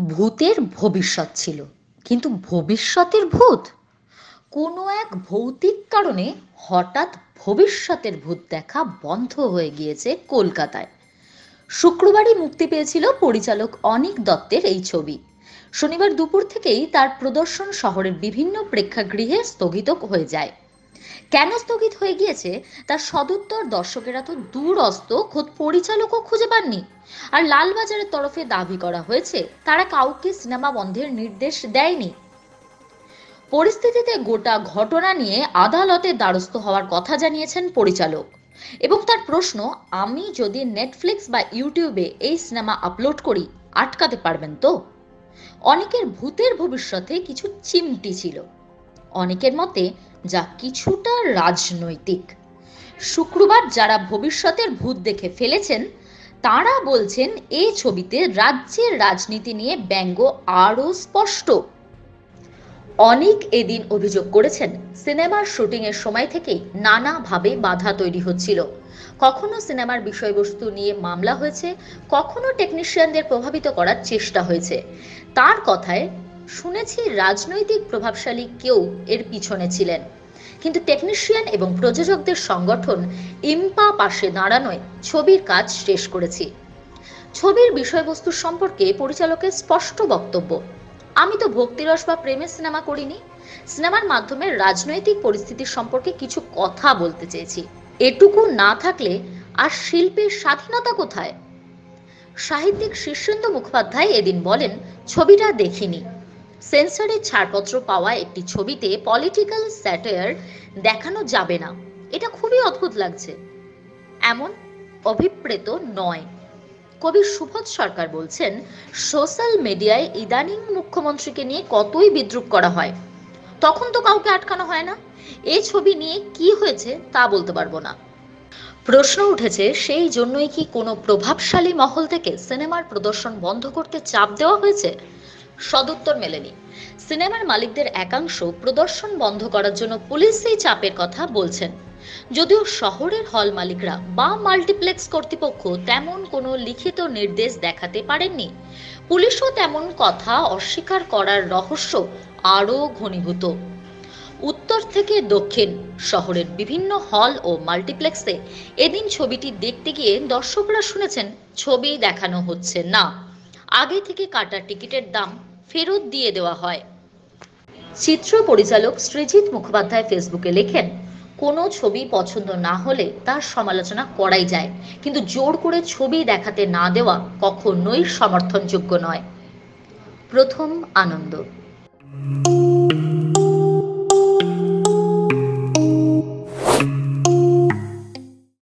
ভূতের ভবিষ্যৎ ছিল। কিন্তু ভবিষ্যতের ভূত? কোনো এক ভৌতিক কারণে হঠাৎ ভবিষ্যতের ভূত দেখা বন্ধ হয়ে গিয়েছে কলকাতায়। শুক্রবারই মুক্তি পেয়েছিল পরিচালক অনিক দত্তের এই ছবি। শনিবার দুপুর থেকেই তার প্রদর্শন শহরের বিভিন্ন প্রেক্ষাগৃহে স্থগিত হয়ে যায়। কেন স্থগিত হয়ে গিয়েছে তার সদুত্তর দর্শকেরা তো দূরস্ত, খোদ পরিচালকও খুঁজে পাননি। আর লালবাজারের তরফে দাবি করা হয়েছে, তারা কাউকে সিনেমা বন্ধের নির্দেশ দেয়নি। পরিস্থিতিতে গোটা ঘটনা নিয়ে আদালতে দ্বারস্থ হওয়ার কথা জানিয়েছেন পরিচালক। এবং তার প্রশ্ন, আমি যদি নেটফ্লিক্স বা ইউটিউবে এই সিনেমা আপলোড করি, আটকাতে পারবেন তো? অনেকের ভূতের ভবিষ্যতে কিছু চিমটি ছিল। অনেকের মতে যা কিছুটা রাজনৈতিক। শুক্রবার যারা ভবিষ্যতের ভূত দেখে ফেলেছেন, তারা বলছেন এই ছবিতে রাজ্যের রাজনীতি নিয়ে ব্যঙ্গ আরও স্পষ্ট। অনেক এদিন অভিযোগ করেছেন সিনেমার শুটিংয়ের সময় থেকেই নানাভাবে বাধা তৈরি হচ্ছিল। কখনো সিনেমার বিষয়বস্তু নিয়ে মামলা হয়েছে, কখনো টেকনিশিয়ানদের প্রভাবিত করার চেষ্টা হয়েছে। তার কথায় শুনেছি রাজনৈতিক প্রভাবশালী কেউ এর পিছনে ছিলেন। কিন্তু টেকনিশিয়ান এবং প্রযোজকদের সংগঠন ইম্পা পাশে দাঁড়ানোয় ছবির কাজ শেষ করেছি। ছবির বিষয়বস্তু সম্পর্কে পরিচালকের স্পষ্ট বক্তব্য। আমি তো ভক্তিরস বা প্রেমের সিনেমা করিনি। সিনেমার মাধ্যমে রাজনৈতিক পরিস্থিতি সম্পর্কে কিছু কথা বলতে চেয়েছি। এটুকু না থাকলে আর শিল্পের স্বাধীনতা কোথায়? সাহিত্যিক শীর্ষেন্দু মুখোপাধ্যায় এদিন বলেন, ছবিটা দেখিনি। সেন্সরের ছাড়পত্র পাওয়া একটি ছবিতে পলিটিক্যাল স্যাটায়ার দেখানো যাবে না। এটা খুবই অদ্ভুত লাগছে। এমন অভিপ্রেত নয়। কবি সুবোধ সরকার বলছেন, সোশ্যাল মিডিয়ায় ইদানিং মুখ্যমন্ত্রীকে নিয়ে কতই বিদ্রুপ করা হয়। তখন তো কাউকে আটকানো হয় না। এই ছবি নিয়ে কি হয়েছে তা বলতে পারব না। প্রশ্ন উঠেছে, সেই জন্যই কি কোনো প্রভাবশালী মহল থেকে সিনেমার প্রদর্শন বন্ধ করতে চাপ দেওয়া হয়েছে? সদুত্তর মেলেনি। সিনেমার মালিকদের একাংশ প্রদর্শন বন্ধ করার জন্য পুলিশই চাপের কথা বলছেন। যদিও শহরের হল মালিকরা বা মাল্টিপ্লেক্স কর্তৃপক্ষ তেমন কোনো লিখিত নির্দেশ দেখাতে পারেননি। পুলিশও তেমন কথা অস্বীকার করার রহস্য আরও ঘনীভূত। উত্তর থেকে দক্ষিণ শহরের বিভিন্ন হল ও মাল্টিপ্লেক্সে এদিন ছবিটি দেখতে গিয়ে দর্শকরা শুনেছেন, ছবি দেখানো হচ্ছে না। আগে থেকে কাটা টিকিটের দাম ফেরত দিয়ে দেওয়া হয়। চিত্র পরিচালক সৃজিত মুখোপাধ্যায় ফেসবুকে লেখেন, কোনো ছবি পছন্দ না হলে তার সমালোচনা করাই যায়, কিন্তু জোর করে ছবি দেখাতে না দেওয়া কখনোই সমর্থনযোগ্য নয়। প্রথম আনন্দ।